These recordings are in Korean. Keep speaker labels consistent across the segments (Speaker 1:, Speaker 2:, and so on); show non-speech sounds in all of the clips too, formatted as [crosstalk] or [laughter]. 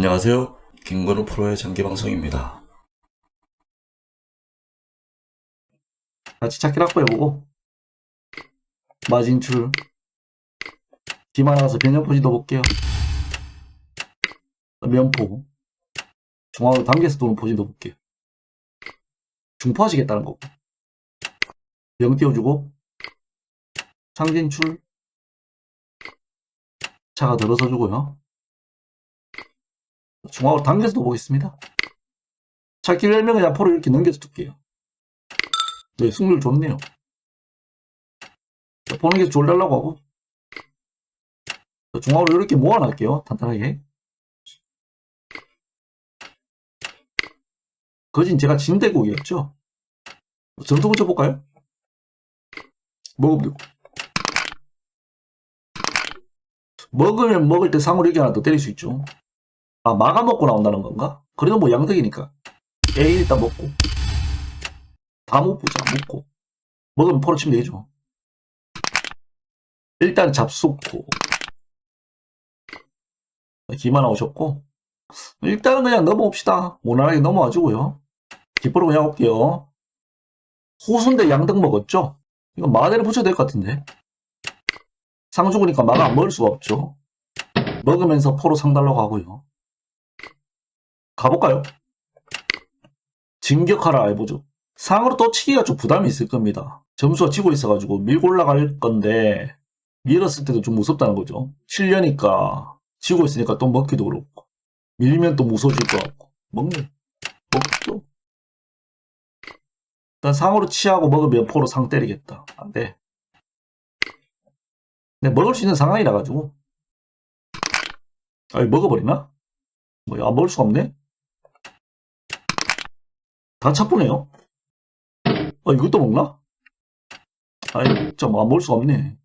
Speaker 1: 안녕하세요. 김건우 프로의 장기 방송입니다.
Speaker 2: 같이 찾기 확보 해보고. 마진출. 기만 나가서 변형포지 넣어볼게요. 면포. 중앙으로 당겨서 도는 포지 넣어볼게요. 중포하시겠다는 거고. 명 띄워주고. 상진출. 차가 들어서 주고요 중앙으로 당겨서 넣어보겠습니다 찾기 열면 그냥 포를 이렇게 넘겨서 둘게요 네, 승률 좋네요. 보는 게 졸달라고 하고. 중앙으로 이렇게 모아놨게요. 탄탄하게. 거진 제가 진대국이었죠. 점수 붙여볼까요? 먹으면 먹으면 먹을 때 상으로 이렇게 하나 더 때릴 수 있죠. 아, 마가 먹고 나온다는 건가? 그래도 뭐 양득이니까. A 일단 먹고. 다 못 보자, 먹고. 먹으면 포로 치면 되죠. 일단 잡수고. 기만 나오셨고. 일단은 그냥 넘어옵시다. 무난하게 넘어와주고요. 기포로 그냥 올게요. 호순대 양등 먹었죠? 이거 마대를 붙여야 될 것 같은데. 상 죽으니까 마가 안 먹을 수가 없죠. 먹으면서 포로 상달라고 하고요. 가볼까요? 진격하라 해보죠. 상으로 또 치기가 좀 부담이 있을 겁니다. 점수가 지고 있어가지고 밀고 올라갈 건데 밀었을 때도 좀 무섭다는 거죠. 7년이니까 지고 있으니까 또 먹기도 그렇고 밀면 또 무서워질 것 같고 먹네. 먹죠. 일단 상으로 치하고 먹으면 포로 상 때리겠다. 안 돼. 근데 먹을 수 있는 상황이라 가지고 아니 먹어버리나? 뭐야 안 먹을 수가 없네? 다 차쁘네요. 아, 이것도 먹나? 아이, 뭐안 먹을 수가 없네.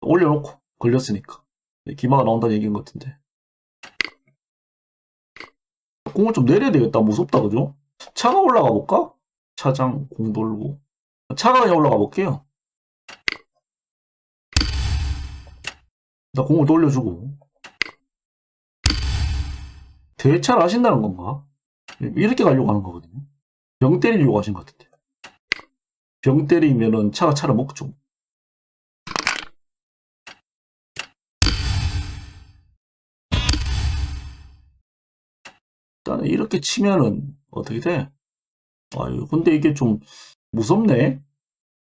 Speaker 2: 올려놓고, 걸렸으니까. 네, 기마가 나온다는 얘기인 것 같은데. 공을 좀 내려야 되겠다. 무섭다, 그죠? 차가 올라가 볼까? 차장, 공 돌고. 차가 그냥 올라가 볼게요. 나 공을 돌려주고. 대차를 하신다는 건가? 이렇게 가려고 하는 거거든요. 병 때리려고 하신 것 같은데. 병 때리면은 차가 차를 먹죠. 일단 이렇게 치면은 어떻게 돼? 아유, 근데 이게 좀 무섭네.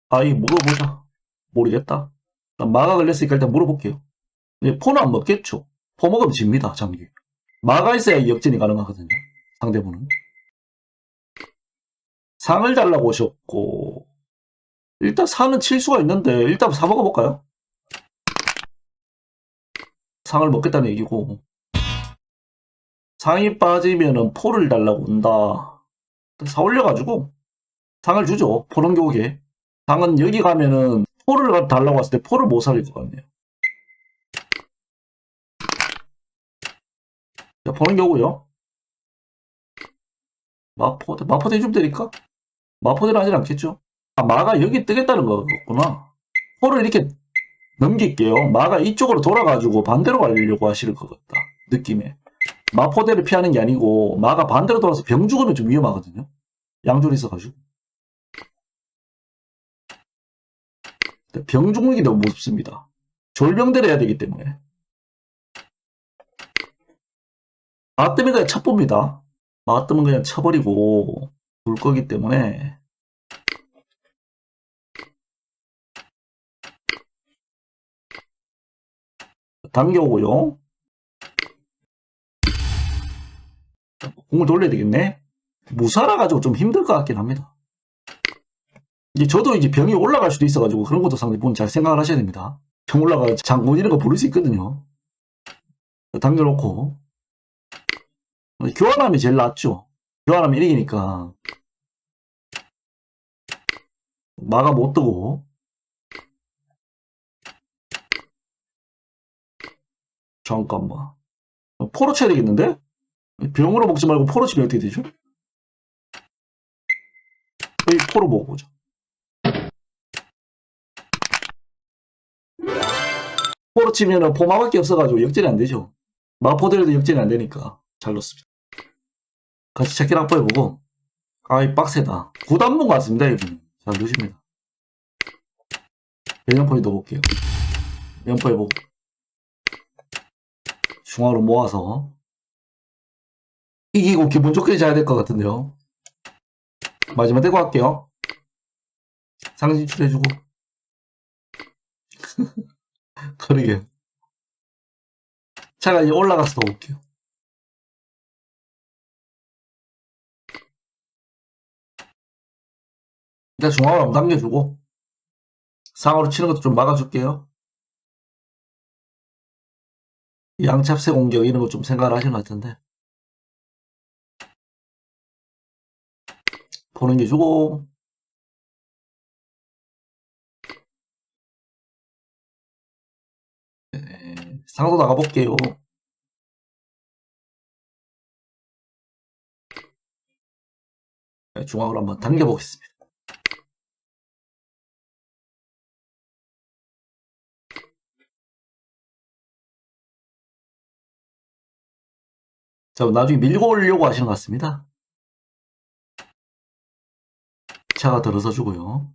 Speaker 2: 아이, 물어보자. 모르겠다. 마가 걸렸으니까 일단 물어볼게요. 포는 안 먹겠죠. 포 먹으면 집니다, 장기. 마가 있어야 역전이 가능하거든요. 상대분은. 상을 달라고 오셨고 일단 사는 칠 수가 있는데 일단 사 먹어볼까요? 상을 먹겠다는 얘기고 상이 빠지면은 포를 달라고 온다 사 올려가지고 상을 주죠 포는 교계 상은 여기 가면은 포를 달라고 왔을 때 포를 못 살릴 것 같네요 자 포는 교고요 마포대 마포대 좀 때릴까? 마포대로 하진 않겠죠? 아, 마가 여기 뜨겠다는 거구나. 포를 이렇게 넘길게요. 마가 이쪽으로 돌아가지고 반대로 가려고 하실 것 같다. 느낌에. 마포대를 피하는 게 아니고 마가 반대로 돌아서 병 죽으면 좀 위험하거든요. 양존이 있어가지고. 병 죽는 게 너무 무섭습니다. 졸병대를 해야 되기 때문에. 마 때문에 그냥 쳐봅니다. 마 뜨면 그냥 쳐버리고 볼 거기 때문에 당겨오고요. 공을 돌려야 되겠네. 무사라 가지고 좀 힘들 것 같긴 합니다. 이제 저도 이제 병이 올라갈 수도 있어 가지고 그런 것도 상당히 분잘 생각을 하셔야 됩니다. 병 올라가 장군 이런 거 부를 수 있거든요. 당겨놓고 교환하면 제일 낫죠. 교환하면 이기니까 마가 못 뜨고 잠깐만 포로 쳐야 되겠는데? 병으로 먹지 말고 포로 치면 어떻게 되죠? 여기 포로 먹어보자 포로 치면은 포마밖에 없어가지고 역전이 안 되죠 마포대로도 역전이 안 되니까 잘 넣습니다. 같이 체킹 확보해보고 아이 빡세다. 9단문 같습니다 이분. 잘 넣으십니다. 배연포에도 볼게요. 연포해보고 중앙으로 모아서 이기고 기분 좋게 자야 될 것 같은데요. 마지막 대고 할게요. 상진출 해주고 그러게 [laughs] 차가 이제 올라가서 더 볼게요. 일단 중앙으로 한번 당겨주고 상으로 치는 것도 좀 막아줄게요. 양찹새 공격 이런 거 좀 생각을 하시는 것 같은데 보는 게 주고 네, 상도 나가볼게요. 네, 중앙으로 한번 당겨보겠습니다. 자, 나중에 밀고 오려고 하시는 것 같습니다. 차가 들어서 주고요.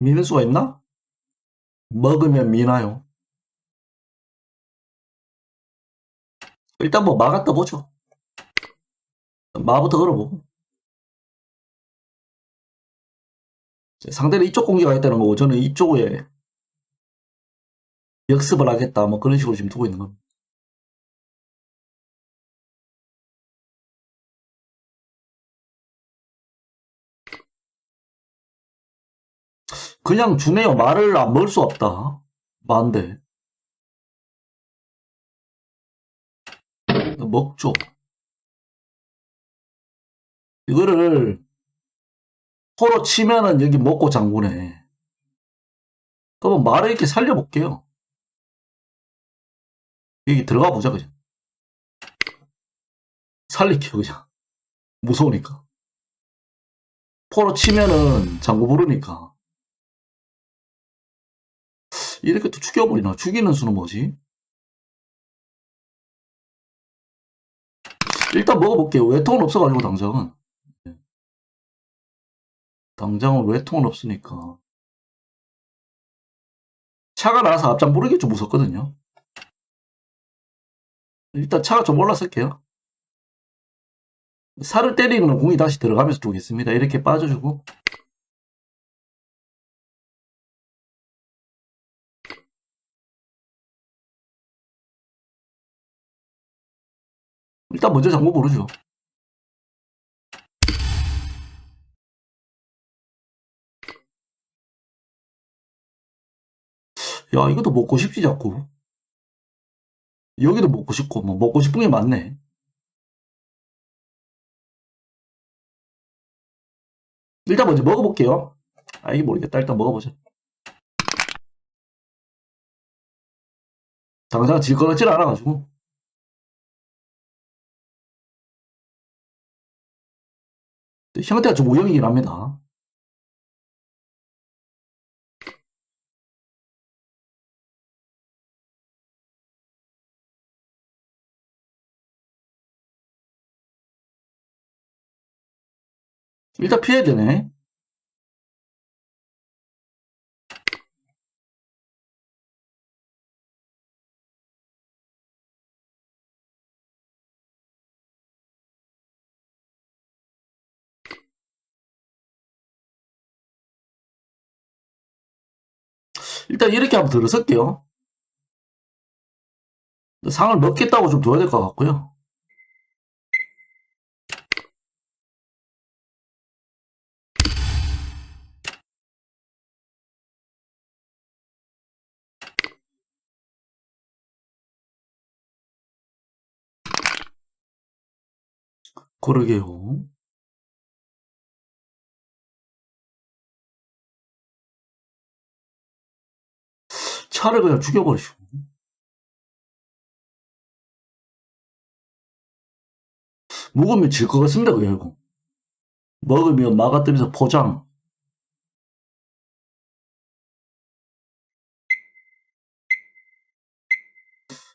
Speaker 2: 미는 수가 있나? 먹으면 미나요? 일단 뭐 마가 떠보죠. 마부터 걸어보고. 상대는 이쪽 공격가 있다는 거고 저는 이쪽에 역습을 하겠다 뭐 그런 식으로 지금 두고 있는 겁니다. 그냥 주네요. 말을 안 먹을 수 없다. 만데. 먹죠. 이거를 포로 치면은 여기 먹고 장군에. 그러면 말을 이렇게 살려볼게요. 여기 들어가 보자, 그냥. 살릴게요, 그냥. 무서우니까. 포로 치면은 장구 부르니까. 이렇게 또 죽여버리나? 죽이는 수는 뭐지? 일단 먹어볼게요. 외통은 없어가지고, 당장은. 네. 당장은 외통은 없으니까. 차가 나와서 앞장 부르기 좀 무섭거든요. 일단 차가 좀 올라설게요. 살을 때리는 공이 다시 들어가면서 두겠습니다. 이렇게 빠져주고. 일단 먼저 장고 모르죠. 야, 이것도 먹고 싶지, 자꾸. 여기도 먹고 싶고, 뭐, 먹고 싶은 게 많네. 일단 먼저 먹어볼게요. 아, 이게 모르겠다. 일단 먹어보자. 당장 질것 같질 않아가지고. 형태가 좀 우영이긴 합니다. 일단 피해야 되네. 일단 이렇게 한번 들어설게요. 상을 먹겠다고 좀 둬야 될 것 같고요. 그러게요. 차를 그냥 죽여버리시고. 묵으면 질 것 같습니다, 그냥. 이거. 먹으면 막아뜨면서 포장.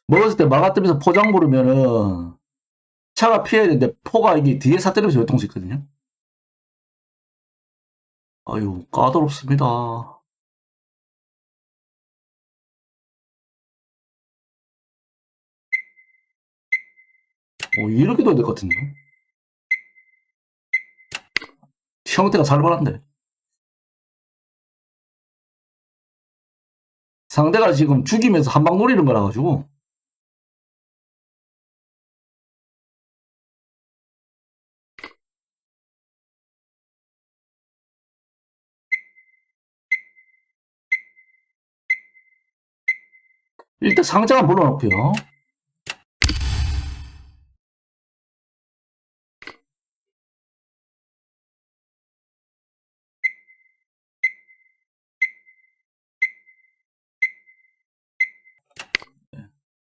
Speaker 2: 먹었을 때 막아뜨면서 포장 부르면은 차가 피해야 되는데 포가 이게 뒤에 사뜨리면서 요통수 있거든요. 아유 까다롭습니다. 어, 이렇게도 해야 될 것 같은데. 형태가 살벌한데. 상대가 지금 죽이면서 한방 노리는 거라 가지고. 일단 상자만 불러놓고요.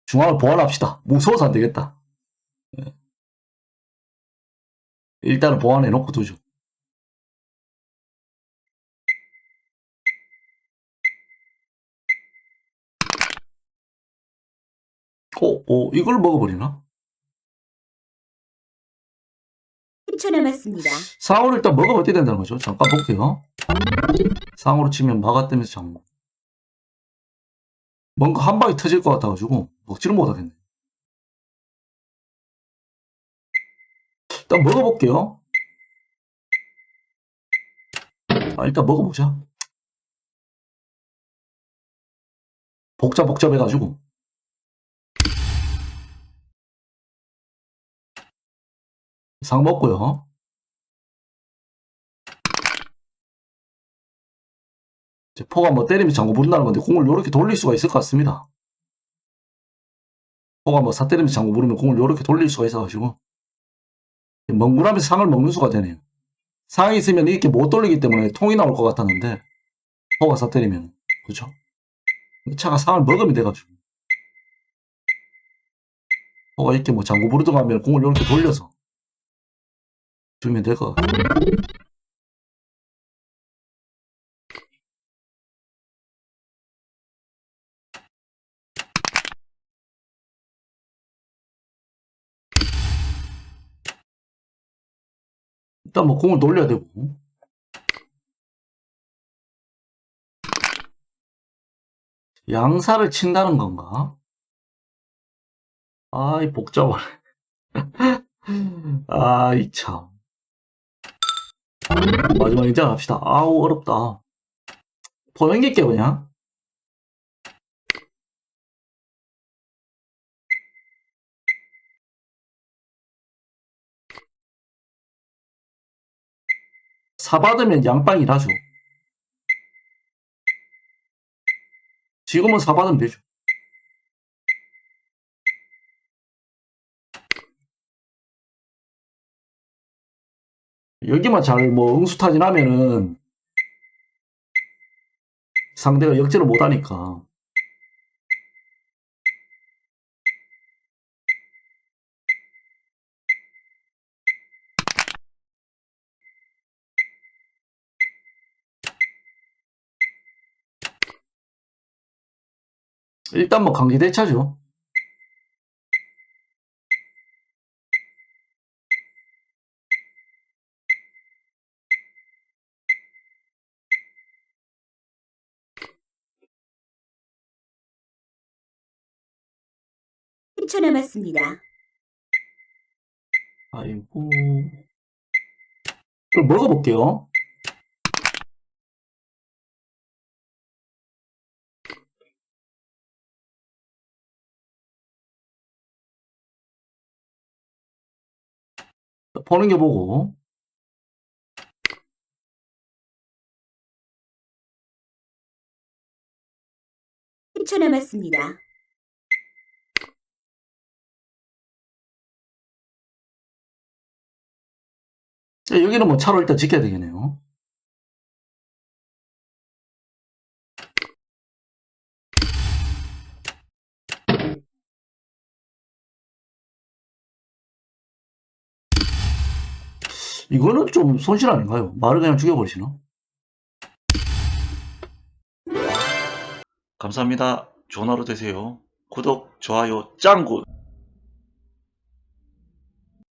Speaker 2: 중앙을 보완합시다. 무서워서 안 되겠다. 예. 일단은 보완해 놓고 두죠. 어, 어, 이걸 먹어버리나?
Speaker 3: 10초 남았습니다.
Speaker 2: 상어를 일단 먹으면 어떻게 된다는 거죠? 잠깐 볼게요. 상어로 치면 막아뜨면서 장고. 뭔가 한 방에 터질 것 같아가지고 먹지를 못하겠네. 일단 먹어볼게요. 아, 일단 먹어보자. 복잡 복잡해가지고. 상 먹고요. 이제 포가 뭐 때리면 장고 부른다는 건데 공을 이렇게 돌릴 수가 있을 것 같습니다. 포가 뭐 사 때리면 장고 부르면 공을 이렇게 돌릴 수가 있어가지고 멍구라면서 상을 먹는 수가 되네요. 상이 있으면 이렇게 못 돌리기 때문에 통이 나올 것 같았는데 포가 사 때리면 그죠? 차가 상을 먹으면 돼가지고 포가 이렇게 뭐 장고 부르든가 하면 공을 이렇게 돌려서 주면 같아요. 일단 뭐 공을 돌려야 되고 양사를 친다는 건가? 아이 복잡하네 [laughs] 아이 참 마지막 인장 합시다 아우 어렵다 포연기게 그냥 사 받으면 양빵이라죠. 지금은 사 받으면 되죠. 여기만 잘 뭐 응수타진하면은 상대가 역전을 못하니까 일단 뭐 강기대차죠.
Speaker 3: 십초 남았습니다.
Speaker 2: 아이고. 그럼 먹어볼게요. 보는 게 보고.
Speaker 3: 남았습니다.
Speaker 2: 자, 여기는 뭐 차로 일단 지켜야 되겠네요.
Speaker 4: 이거는 좀 손실 아닌가요? 말을 그냥 죽여버리시나?
Speaker 2: 감사합니다. 좋은 하루 되세요. 구독, 좋아요, 짱구!